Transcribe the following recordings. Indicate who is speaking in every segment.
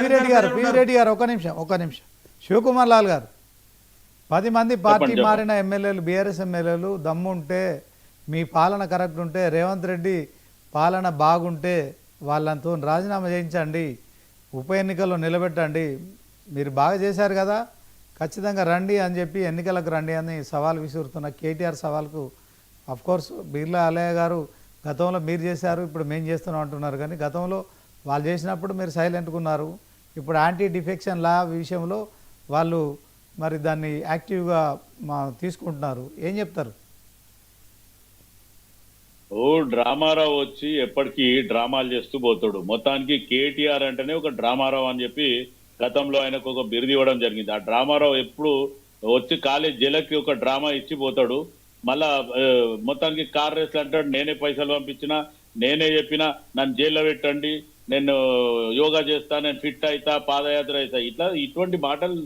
Speaker 1: పిరెడ్డి గారు పిరెడ్డి గారు ఒక నిమిషం ఒక నిమిషం. శివకుమార్ లాల్ గారు. పది మంది పార్టీ. మారిన ఎమ్మెల్యేలు బీఆర్ఎస్ ఎమ్మెల్యేలు దమ్ముంటే మీ పాలన కరెక్ట్ ఉంటే రేవంత్ రెడ్డి పాలన బాగుంటే వాళ్ళంతో రాజీనామా చేయించండి ఉప ఎన్నికల్లో నిలబెట్టండి. మీరు బాగా చేశారు కదా ఖచ్చితంగా రండి అని చెప్పి ఎన్నికలకు రండి అని సవాల్ విసురుతున్న కేటీఆర్ సవాల్కు కోర్స్ బిర్లా అలయ్య గారు గతంలో మీరు చేశారు ఇప్పుడు మేము చేస్తున్నాం అంటున్నారు. కానీ గతంలో వాళ్ళు చేసినప్పుడు మీరు సైలెంట్గా ఉన్నారు. ఇప్పుడు యాంటీ డిఫెక్షన్ లా విషయంలో వాళ్ళు మరి దాన్ని యాక్టివ్గా మా తీసుకుంటున్నారు. ఏం చెప్తారు?
Speaker 2: ఓ డ్రామారావు వచ్చి ఎప్పటికీ డ్రామాలు చేస్తూ పోతాడు. మొత్తానికి కేటీఆర్ అంటేనే ఒక డ్రామారావు అని చెప్పి గతంలో ఆయనకు ఒక బిరుది ఇవ్వడం జరిగింది. ఆ డ్రామారావు ఎప్పుడు వచ్చి కాలేజ్ జైలకి ఒక డ్రామా ఇచ్చి పోతాడు. మళ్ళా మొత్తానికి కార్ రేస్లు అంటాడు నేనే పైసలు పంపించిన నేనే చెప్పిన నన్ను జైల్లో పెట్టండి నేను యోగా చేస్తా నేను ఫిట్ అవుతా పాదయాత్ర అవుతా ఇట్లా ఇటువంటి మాటలు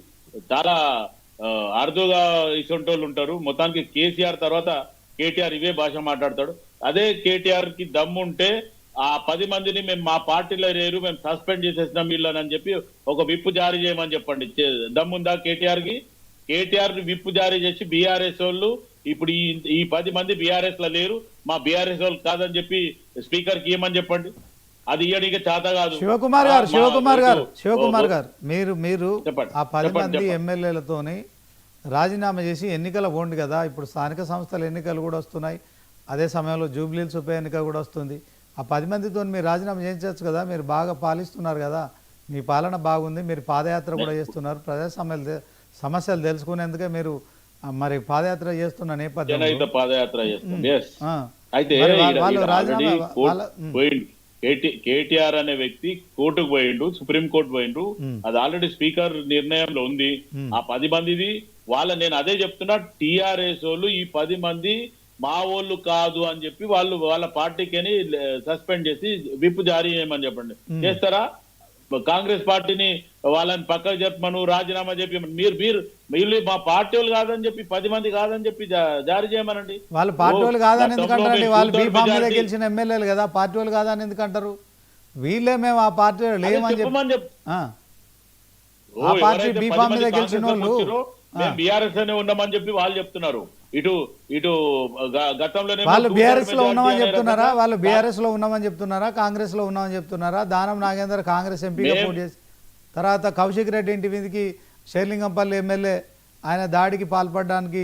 Speaker 2: చాలా అరుదుగా ఇటువంటి వాళ్ళు ఉంటారు. మొత్తానికి కేసీఆర్ తర్వాత కేటీఆర్ ఇవే భాష మాట్లాడతాడు. అదే కేటీఆర్కి దమ్ము ఉంటే ఆ పది మందిని మేము మా పార్టీలో లేరు మేము సస్పెండ్ చేసేసినాం వీళ్ళని అని చెప్పి ఒక విప్పు జారీ చేయమని చెప్పండి. దమ్ముందా కేటీఆర్కి కేటీఆర్ విప్పు జారీ చేసి బీఆర్ఎస్ వాళ్ళు ఇప్పుడు ఈ ఈ పది మంది బీఆర్ఎస్లో లేరు మా బీఆర్ఎస్ వాళ్ళు కాదని చెప్పి స్పీకర్కి ఇవ్వమని చెప్పండి. అది ఇయ్యడానికి చేత కాదు.
Speaker 1: శివకుమార్ గారు శివకుమార్ గారు శివకుమార్ గారు మీరు మీరు ఆ పది మంది. ఎమ్మెల్యేలతోని రాజీనామా చేసి ఎన్నికల పోండి కదా ఇప్పుడు స్థానిక సంస్థల ఎన్నికలు కూడా వస్తున్నాయి. అదే సమయంలో జూబ్లీల్స్ ఉప ఎన్నిక కూడా వస్తుంది. ఆ పది మందితో మీరు రాజీనామా చేయించవచ్చు కదా మీరు బాగా పాలిస్తున్నారు కదా మీ పాలన బాగుంది మీరు పాదయాత్ర కూడా చేస్తున్నారు. ప్రజా సమస్యలు సమస్యలు తెలుసుకునేందుకే మీరు మరి పాదయాత్ర చేస్తున్న నేపథ్యంలో.
Speaker 2: జనహిత పాదయాత్ర చేస్తాం కేటీ- కేటీఆర్ అనే వ్యక్తి కోర్టుకు పోయిండు సుప్రీం కోర్టు పోయిండు. అది ఆల్రెడీ స్పీకర్ నిర్ణయంలో ఉంది. ఆ పది మందిది వాళ్ళ నేను అదే చెప్తున్నా టిఆర్ఎస్ వాళ్ళు ఈ పది మంది మా వాళ్ళు కాదు అని చెప్పి వాళ్ళు వాళ్ళ పార్టీకి సస్పెండ్ చేసి విప్ జారీ చేయమని చెప్పండి. చేస్తారా? కాంగ్రెస్ పార్టీని వాళ్ళని పక్కకు చెప్పమను రాజీనామా చెప్పి మీరు మీరు వీళ్ళు మా పార్టీ వాళ్ళు కాదని చెప్పి పది మంది కాదని చెప్పి జారీ చేయమనండి.
Speaker 1: వాళ్ళు పార్టీ వాళ్ళు కాదని ఎందుకంటారండి? వాళ్ళు బీఫామ్ గెలిచిన ఎమ్మెల్యేలు కదా పార్టీ వాళ్ళు కాదని ఎందుకంటారు? వీళ్ళే మేము ఆ పార్టీ లేమని చెప్పి
Speaker 2: చెప్పమని చెప్పు
Speaker 1: ఆ. పార్టీ
Speaker 2: ఎవరైతే
Speaker 1: బీ
Speaker 2: పది
Speaker 1: ఫామ్
Speaker 2: మంది
Speaker 1: గెలిచిన వాళ్ళు-
Speaker 2: బీఆర్ఎస్ అనే ఉన్నామని చెప్పి వాళ్ళు చెప్తున్నారు ఇటు ఇటు గతంలోనే
Speaker 1: వాళ్ళు
Speaker 2: బీఆర్ఎస్లో
Speaker 1: ఉన్నామని చెప్తున్నారా? వాళ్ళు బీఆర్ఎస్లో ఉన్నామని చెప్తున్నారా? కాంగ్రెస్లో ఉన్నామని చెప్తున్నారా? దానం నాగేందర్ కాంగ్రెస్ ఎంపీగా పోటీ చేసి తర్వాత కౌశిక్ రెడ్డి ఇంటి మీదకి షేర్లింగంపల్లి ఎమ్మెల్యే ఆయన దాడికి పాల్పడడానికి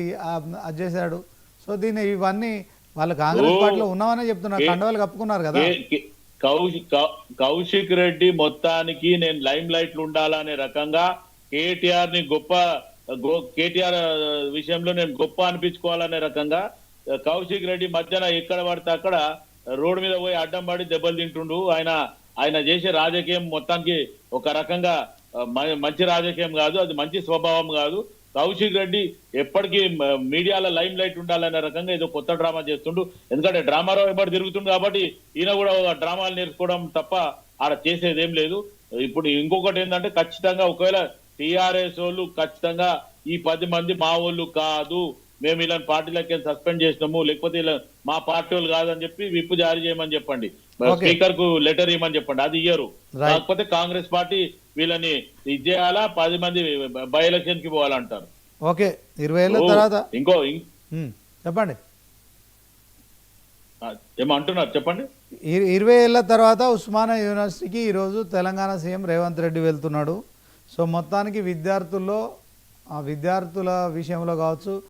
Speaker 1: అది చేశాడు. సో దీన్ని ఇవన్నీ వాళ్ళు కాంగ్రెస్. పార్టీలో ఉన్నామని చెప్తున్నారు. కండవాలు కప్పుకున్నారు కదా.
Speaker 2: కౌశిక్ రెడ్డి మొత్తానికి నేను లైమ్ లైట్లో ఉండాలనే రకంగా కేటీఆర్ని గొప్ప కేటీఆర్ విషయంలో నేను గొప్ప అనిపించుకోవాలనే రకంగా కౌశిక్ రెడ్డి మధ్యన ఎక్కడ పడితే అక్కడ రోడ్డు మీద పోయి అడ్డం పడి దెబ్బలు తింటుండు. ఆయన ఆయన చేసే రాజకీయం మొత్తానికి ఒక రకంగా మ- మంచి రాజకీయం కాదు అది మంచి స్వభావం కాదు. కౌశిక్ రెడ్డి ఎప్పటికీ మీడియాలో లైమ్ లైట్ ఉండాలనే రకంగా ఏదో కొత్త డ్రామా చేస్తుండు. ఎందుకంటే డ్రామారావు ఎప్పటి తిరుగుతుండు కాబట్టి ఈయన కూడా ఒక డ్రామాలు నేర్చుకోవడం తప్ప ఆడ చేసేది ఏం లేదు. ఇప్పుడు ఇంకొకటి ఏంటంటే ఖచ్చితంగా ఒకవేళ టిఆర్ఎస్ వాళ్ళు ఖచ్చితంగా ఈ పది మంది మా వాళ్ళు కాదు. మేము ఇలాంటి పార్టీలకి సస్పెండ్ చేసినాము లేకపోతే ఇలా మా పార్టీ వాళ్ళు కాదని చెప్పి విప్పు జారీ చేయమని చెప్పండి. స్పీకర్కు లెటర్ ఇవ్వమని చెప్పండి అది ఇయ్యరు. కాకపోతే కాంగ్రెస్ పార్టీ వీళ్ళని ఇది చేయాలా పది మంది బై ఎలక్షన్కి పోవాలంటారు.
Speaker 1: ఓకే. ఇరవై ఏళ్ళ తర్వాత?
Speaker 2: ఇంకో
Speaker 1: చెప్పండి.
Speaker 2: ఆ, ఏమో అంటున్నారు చెప్పండి.
Speaker 1: ఇర- ఇరవై ఏళ్ళ తర్వాత ఉస్మానియా యూనివర్సిటీకి ఈరోజు తెలంగాణ సీఎం రేవంత్ రెడ్డి వెళ్తున్నాడు. సో మొత్తానికి విద్యార్థుల్లో ఆ విద్యార్థుల విషయంలో కావచ్చు